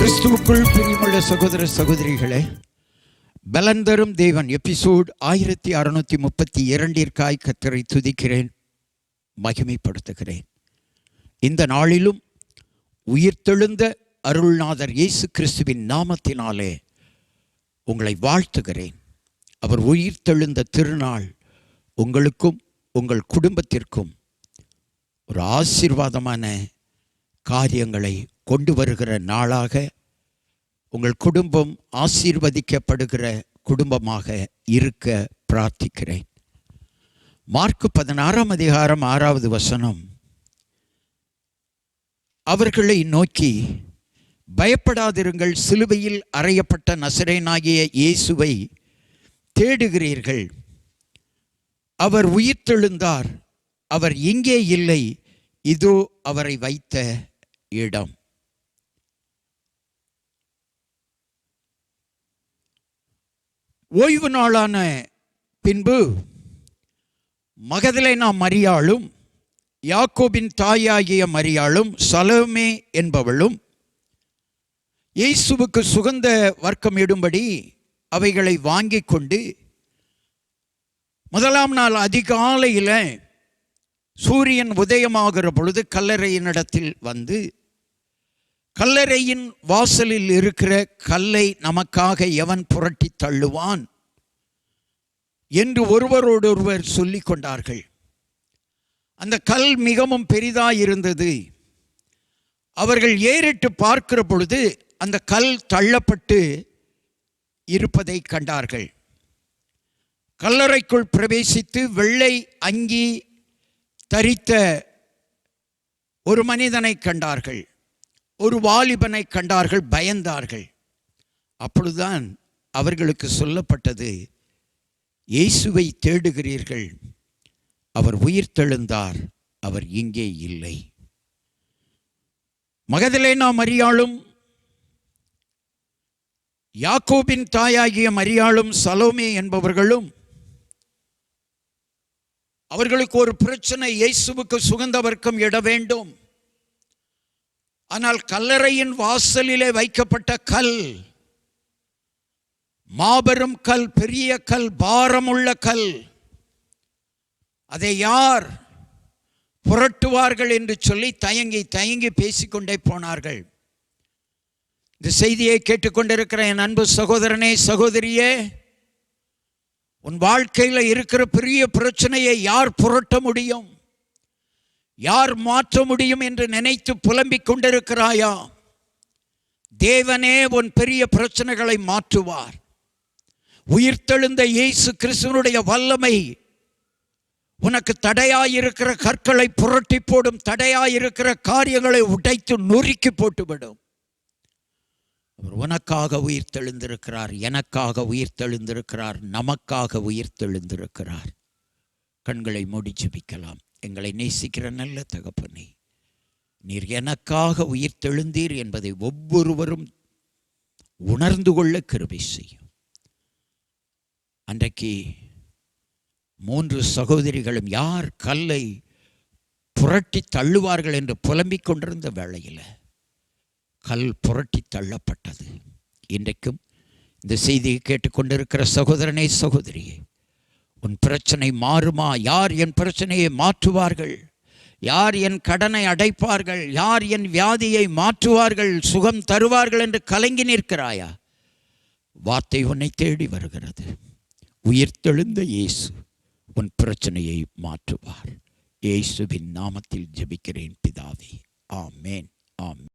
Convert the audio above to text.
கிறிஸ்துவுக்குள் பிரியமுள்ள சகோதர சகோதரிகளே பலந்தரும் தேவன். எபிசோட் ஆயிரத்தி அறுநூத்தி முப்பத்தி இரண்டிற்காய் கத்தரை துதிக்கிறேன் மகிமைப்படுத்துகிறேன். இந்த நாளிலும் உயிர்த்தெழுந்த அருள்நாதர் இயேசு கிறிஸ்துவின் நாமத்தினாலே உங்களை வாழ்த்துகிறேன். அவர் உயிர்த்தெழுந்த திருநாள் உங்களுக்கும் உங்கள் குடும்பத்திற்கும் ஒரு ஆசீர்வாதமான காரியங்களை கொண்டு வருகிற நாளாக உங்கள் குடும்பம் ஆசீர்வதிக்கப்படுகிற குடும்பமாக இருக்க பிரார்த்திக்கிறேன். மார்க்கு பதினாறாம் அதிகாரம் ஆறாவது வசனம். அவர்களை நோக்கி பயப்படாதிருங்கள் சிலுவையில் அறையப்பட்ட நசரேனாகிய இயேசுவை தேடுகிறீர்கள். அவர் உயிர்த்தெழுந்தார் அவர் இங்கே இல்லை இதோ அவரை வைத்த இடம். ஓய்வு நாளான பின்பு மகதலேனா மரியாளும் யாக்கோபின் தாயாகிய மரியாளும் சலோமே என்பவளும் இயேசுவுக்கு சுகந்த வர்க்கம் இடும்படி அவைகளை வாங்கி கொண்டு முதலாம் நாள் அதிகாலையில் சூரியன் உதயமாகிற பொழுது கல்லறையினிடத்தில் வந்து கல்லறையின் வாசலில் இருக்கிற கல்லை நமக்காக எவன் புரட்டி தள்ளுவான்? என்று ஒருவரோடொருவர் சொல்லி கொண்டார்கள். அந்த கல் மிகவும் பெரிதாயிருந்தது அவர்கள் ஏறிட்டு பார்க்கிற பொழுது அந்த கல் தள்ளப்பட்டு இருப்பதை கண்டார்கள். கல்லறைக்குள் பிரவேசித்து வெள்ளை அங்கி தரித்த ஒரு மனிதனை கண்டார்கள். ஒரு வாலிபனை கண்டார்கள் பயந்தார்கள். அப்பொழுதுதான் அவர்களுக்கு சொல்லப்பட்டது இயேசுவை தேடுகிறீர்கள் அவர் உயிர்த்தெழுந்தார் அவர் இங்கே இல்லை. மகதலேனா மரியாளும் யாக்கோபின் தாயாகிய மரியாளும் சலோமே என்பவர்களும் அவர்களுக்கு ஒரு பிரச்சனை இயேசுவுக்கு சுகந்த வர்க்கம் இட வேண்டும். ஆனால் கல்லறையின் வாசலிலே வைக்கப்பட்ட கல் மாபெரும் கல் பெரிய கல் பாரமுள்ள கல். அதை யார் புரட்டுவார்கள் என்று சொல்லி தயங்கி தயங்கி பேசிக்கொண்டே போனார்கள். இந்த செய்தியை கேட்டுக்கொண்டிருக்கிற என் அன்பு சகோதரனே சகோதரியே உன் வாழ்க்கையில் இருக்கிற பெரிய பிரச்சனையை யார் புரட்ட முடியும்? யார் மாற்ற முடியும் என்று நினைத்து புலம்பிக் கொண்டிருக்கிறாயா? தேவனே உன் பெரிய பிரச்சனைகளை மாற்றுவார். உயிர்த்தெழுந்த இயேசு கிறிஸ்துவனுடைய வல்லமை உனக்கு தடையாயிருக்கிற கற்களை புரட்டி போடும் தடையாயிருக்கிற காரியங்களை உடைத்து நொறுக்கி போட்டுவிடும். அவர் உனக்காக உயிர்த்தெழுந்திருக்கிறார் எனக்காக உயிர்த்தெழுந்திருக்கிறார் நமக்காக உயிர்த்தெழுந்திருக்கிறார் கண்களை மூடி ஜபிக்கலாம். எங்களை நேசிக்கிற நல்ல தகப்பனே நீர் எனக்காக உயிர் தெழுந்தீர் என்பதை ஒவ்வொருவரும் உணர்ந்து கொள்ள கிருபை செய்யும். அன்றைக்கு மூன்று சகோதரிகளும் யார் கல்லை புரட்டி தள்ளுவார்கள் என்று புலம்பிக் கொண்டிருந்த வேளையில் கல் புரட்டி தள்ளப்பட்டது. இன்றைக்கும் இந்த செய்தியை கேட்டுக்கொண்டிருக்கிற சகோதரனே சகோதரியே உன் பிரச்சனை மாறுமா? யார் என் பிரச்சனையை மாற்றுவார்கள்? யார் என் கடனை அடைப்பார்கள்? யார் என் வியாதியை மாற்றுவார்கள்? சுகம் தருவார்கள் என்று கலங்கி நிற்கிறாயா? வார்த்தை உன்னை தேடி வருகிறது. உயிர்த்தெழுந்த இயேசு உன் பிரச்சனையை மாற்றுவார். இயேசுவின் நாமத்தில் ஜெபிக்கிறேன் பிதாவே. ஆமேன். ஆமேன்.